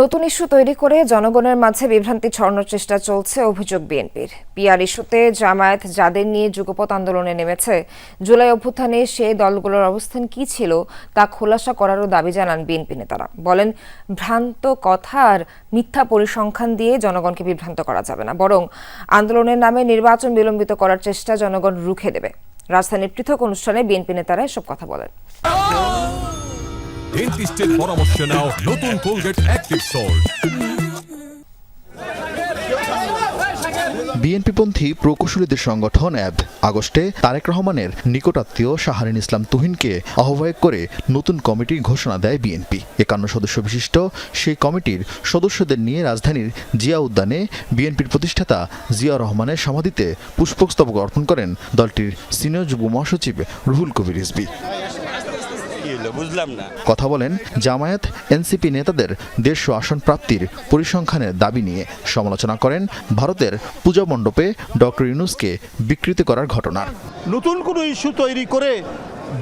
নতুন ইস্যু তৈরি করে জনগণের মাঝে বিভ্রান্তি ছড়ানোর চেষ্টা চলছে অভিযোগ বিএনপির। পিআর ইস্যুতে জামায়াত যাদের নিয়ে যুগপৎ আন্দোলনে নেমেছে, জুলাই অভ্যুত্থানে সেই দলগুলোর অবস্থান কি ছিল তা খোলাসা করারও দাবি জানান বিএনপি নেতারা। বলেন, ভ্রান্ত কথা আর মিথ্যা পরিসংখ্যান দিয়ে জনগণকে বিভ্রান্ত করা যাবে না, বরং আন্দোলনের নামে নির্বাচন বিলম্বিত করার চেষ্টা জনগণ রুখে দেবে। রাজধানীর পৃথক অনুষ্ঠানে বিএনপি নেতারা এসব কথা বলেন। ডেন্টিস্টের পরামর্শ নাও নতুন কোলগেট অ্যাক্টিভ সল্ট বিএনপিপন্থী প্রকৌশলীদের সংগঠন অ্যাব আগস্টে তারেক রহমানের নিকটাত্মীয় শাহারিন ইসলাম তুহিনকে আহ্বায়ক করে নতুন কমিটির ঘোষণা দেয় বিএনপি। একান্ন সদস্য বিশিষ্ট সেই কমিটির সদস্যদের নিয়ে রাজধানীর জিয়া উদ্যানে বিএনপির প্রতিষ্ঠাতা জিয়া রহমানের সমাধিতে পুষ্পস্তবক অর্পণ করেন দলটির সিনিয়র যুব মহাসচিব রুহুল কবির রিজভী। কি হলো বুঝলাম না। কথা বলেন জামায়াত এনসিপি নেতাদের দেড়শো আসন প্রাপ্তির পরিসংখ্যানের দাবি নিয়ে। সমালোচনা করেন ভারতের পূজা মণ্ডপে ডক্টর ইউনুসকে বিকৃত করার ঘটনার নতুন কোনো ইস্যু তৈরি করে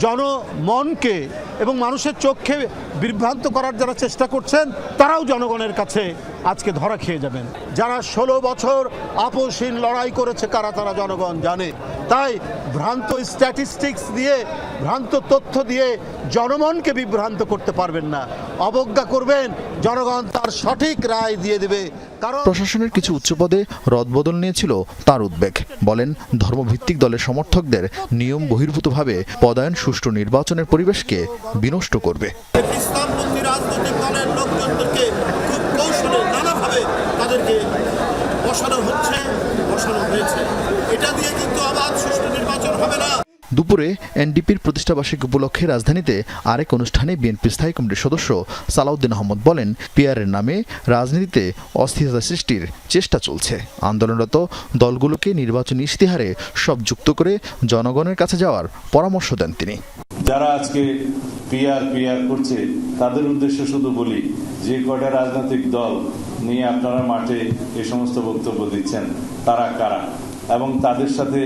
জনমনকে এবং মানুষের চোখে বিভ্রান্ত করার যারা চেষ্টা করছেন তারাও জনগণের কাছে আজকে ধরা খেয়ে যাবেন। যারা ষোলো বছর আপোষহীন লড়াই করেছে কারা তারা জনগণ জানে? তাই ভ্রান্ত স্ট্যাটিস্টিক্স দিয়ে, ভ্রান্ত তথ্য দিয়ে জনমনকে বিভ্রান্ত করতে পারবেন না। অবজ্ঞা করবেন, জনগণ তার সঠিক রায় দিয়ে দেবে। কারণ প্রশাসনের কিছু উচ্চপদে রদবদল নিয়েছিল তার উদ্বেগ। বলেন, ধর্মভিত্তিক দলের সমর্থকদের নিয়ম বহির্ভূতভাবে পদায়ন সুষ্ঠু নির্বাচনের পরিবেশকে বিনষ্ট করবে। হয়েছে। এটা দিয়ে কিন্তু আবার সুষ্ঠু নির্বাচন হবে না। দুপুরে এনডিপির প্রতিষ্ঠাবার্ষিকী উপলক্ষে রাজধানীতে আরেক অনুষ্ঠানে বিএনপির স্থায়ী কমিটির সদস্য সালাউদ্দিন আহমদ বলেন পিয়ারের নামে রাজনীতিতে অস্থিরতা সৃষ্টির চেষ্টা চলছে। আন্দোলনরত দলগুলোকে নির্বাচনী ইশতেহারে সব যুক্ত করে জনগণের কাছে যাওয়ার পরামর্শ দেন তিনি। যারা আজকে পিআর পিআর করছে তাদের উদ্দেশ্যে শুধু বলি যে কটা রাজনৈতিক দল নিয়ে আপনারা মাঠে এই সমস্ত বক্তব্য দিচ্ছেন। তারা কারা? এবং তাদের সাথে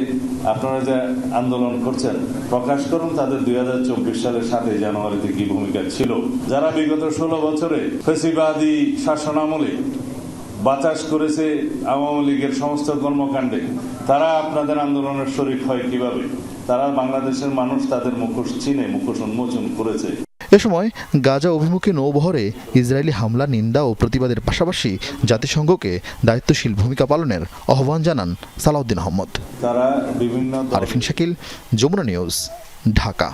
আপনারা যে আন্দোলন করছেন, প্রকাশ করুন তাদের দুই হাজার চব্বিশ সালের সাতই জানুয়ারিতে কি ভূমিকা ছিল। যারা বিগত ষোলো বছরে ফেসিবাদী শাসনামলে বাতাস করেছে আওয়ামী লীগের সমস্ত কর্মকাণ্ডে, তারা আপনাদের আন্দোলনের শরিক হয় কীভাবে? তারা বাংলাদেশের মানুষ তাদের মুখোশ চিনে, মুখোশ উন্মোচন করেছে। এ সময় গাজা অভিমুখী নৌবহরে ইসরায়েলি হামলা নিন্দা ও প্রতিবাদের পাশাপাশি জাতিসংঘকে দায়িত্বশীল ভূমিকা পালনের আহ্বান জানান সালাউদ্দিন আহমদ। তারা বিভিন্ন আরফিন আরিফিন শাকিল যমুনা নিউজ ঢাকা।